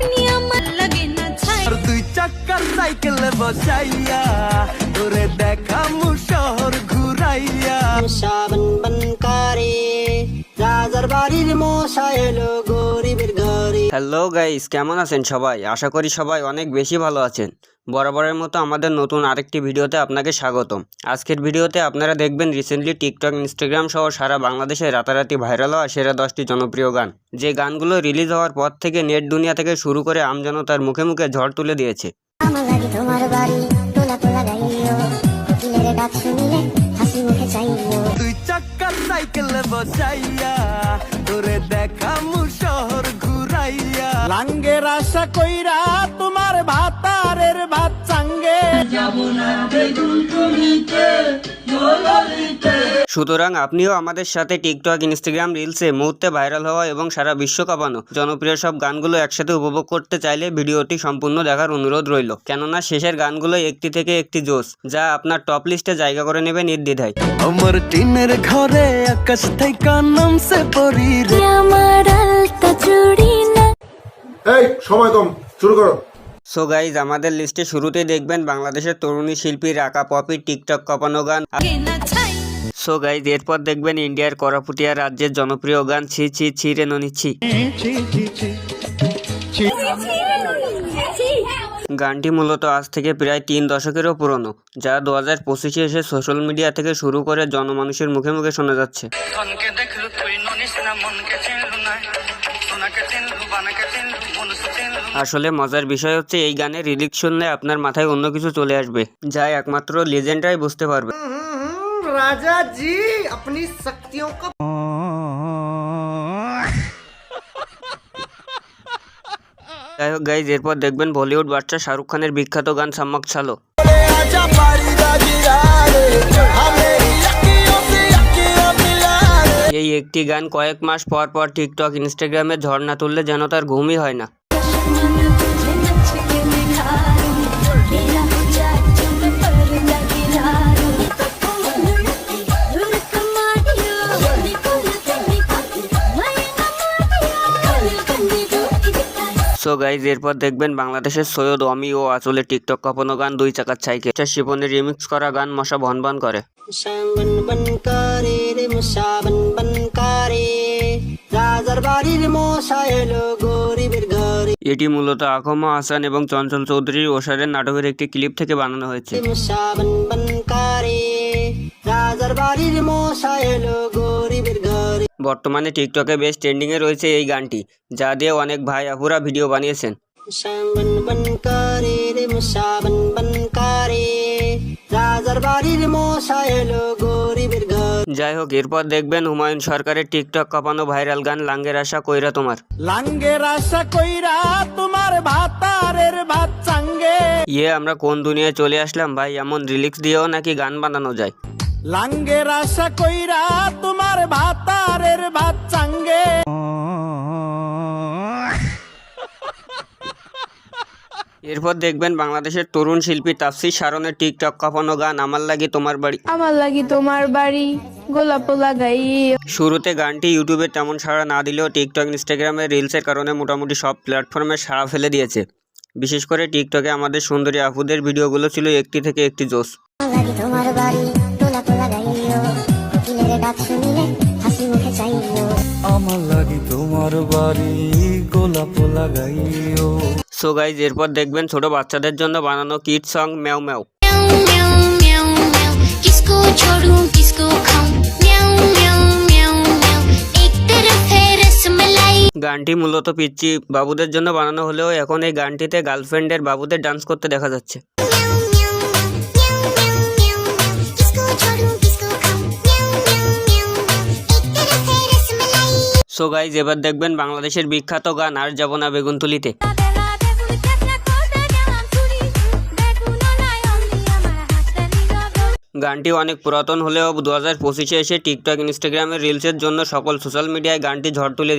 আপনি আমার লাগে না ছাই আর দুই চাকার সাইকেলে বসাইয়া তোরে দেখা শহর ঘুরাইয়া সাবন বনকারে রাজার বাড়ির মশা এলো গরিবের ঘরে হ্যালো গাইস কেমন আছেন সবাই? আশা করি সবাই অনেক বেশি ভালো আছেন। বরাবরের মতো আমাদের নতুন আরেকটি ভিডিওতে আপনাকে স্বাগতম। আজকের ভিডিওতে আপনারা দেখবেন রিসেন্টলি টিকটক ইনস্টাগ্রাম সহ সারা বাংলাদেশে রাতারাতি ভাইরাল হওয়া সেরা দশটি জনপ্রিয় গান। যে গানগুলো রিলিজ হওয়ার পর থেকে নেট দুনিয়া থেকে শুরু করে আমজনতার মুখে মুখে ঝড় তুলে দিয়েছে। চাক্কার সাইকেলে বসাইয়া তোরে ঘুরাইয়া। লাঙ্গের আশা কইরা সুতরাং আপনিও আমাদের সাথে টিকটক ইনস্টাগ্রাম রিলসে মুহূর্তে ভাইরাল হওয়া এবং সারা বিশ্ব কাঁপানো জনপ্রিয় সব গানগুলো একসাথে উপভোগ করতে চাইলে ভিডিওটি সম্পূর্ণ দেখার অনুরোধ রইল। কেননা শেষের গানগুলো একটি থেকে একটি জোস যা আপনার টপ লিস্টে জায়গা করে নেবে নির্দ্বিধায়। আমার টিনের ঘরে আকাশ থেকে নামছে পরি রে আমার আলতা চুড়ি না। এই সময় কম শুরু করো। সো গাইজ আমাদের লিস্টে শুরুতেই দেখবেন বাংলাদেশের তরুণী শিল্পী রাকা পপি, টিকটক কপানো গান। সো গাইজ এরপর দেখবেন ইন্ডিয়ার করাপুটিয়া রাজ্যের জনপ্রিয় গান, ছি ছি ছি রে ননিচ্ছি গানটি মূলত আজ থেকে প্রায় তিন দশকেরও পুরনো, যা দু হাজার পঁচিশে এসে সোশ্যাল মিডিয়া থেকে শুরু করে জনমানুষের মুখে মুখে শোনা যাচ্ছে। আসলে মজার বিষয় হচ্ছে এই গানের রিলিক শুনলে আপনার মাথায় অন্য কিছু চলে আসবে যা একমাত্র লেজেন্ডরাই বুঝতে পারবে। রাজা জি আপনি যাই হোক গাইজ এরপর দেখবেন বলিউড বাচ্চা শাহরুখ খানের বিখ্যাত গান সাম্মাক ছালো। এই একটি গান কয়েক মাস পর পর টিকটক ইনস্টাগ্রামে ঝর্ণা তুললে যেন তার ঘুমই হয় না। সো গাইজ এরপর দেখবেন বাংলাদেশের সৈয়দ অমি ও আচলে টিকটক কাঁপানো গান দুই চাকার এটা শিপনের রিমিক্স করা গান মশা ভনভন করে। সাবন বনকারে রে সাবন বনকারে রাজার বাড়ির মশা এলো গরিবের ঘরে। এটি মূলত আকমা হাসান এবং চঞ্চল চৌধুরীর ওষারের নাটকের একটি ক্লিপ থেকে বানানো হয়েছে। রাজার বাড়ির মশা এলো বর্তমানে টিকটকে বেশ ট্রেন্ডিংয়ে রয়েছে এই গানটি যা দিয়ে অনেক ভাই আপুরা ভিডিও বানিয়েছেন। যাই হোক এরপর দেখবেন হুমায়ুন সরকারের টিকটক কাঁপানো ভাইরাল গান লাঙ্গের আশা কইরা তোমার। লাঙ্গের আশা কইরা ইয়ে আমরা কোন দুনিয়ায় চলে আসলাম? ভাই এমন রিলিক্স দিয়েও নাকি গান বানানো যায়? লাঙ্গের আশা কইরা তোমার ভাতারের ভাত চাঙ্গে। এরপর দেখবেন বাংলাদেশের তরুণ শিল্পী তাফসির শারনের টিকটক কাঁপানো গান আমার লাগি তোমার বাড়ি। আমার লাগি তোমার বাড়ি গোলাপ লাগাই। শুরুতে গানটি ইউটিউবে তেমন সাড়া না দিলেও টিকটক ইনস্টাগ্রামে রিলসের কারণে মোটামুটি সব প্ল্যাটফর্মে সাড়া ফেলে দিয়েছে। বিশেষ করে টিকটকে আমাদের সুন্দরী আপুদের ভিডিওগুলো ছিল একটি থেকে একটি জোস আমার এরপর দেখবেন ছোট বাচ্চাদের জন্য বানানো কিট সং ম্যাও ম্যাও ম্যাও কিসকো গানটি মূলত পিচ্চি বাবুদের জন্য বানানো হলেও এখন এই গানটিতে গার্লফ্রেন্ডের বাবুদের ডান্স করতে দেখা যাচ্ছে। সো গাইজ এবার দেখবেন বাংলাদেশের বিখ্যাত গান আর যাব না বেগুনতুলিতে গানটি অনেক পুরাতন হলেও দু হাজার পঁচিশে এসে টিকটক, ইনস্টাগ্রামের রিলসের জন্য সকল সোশ্যাল মিডিয়ায় গানটি ঝড় তুলে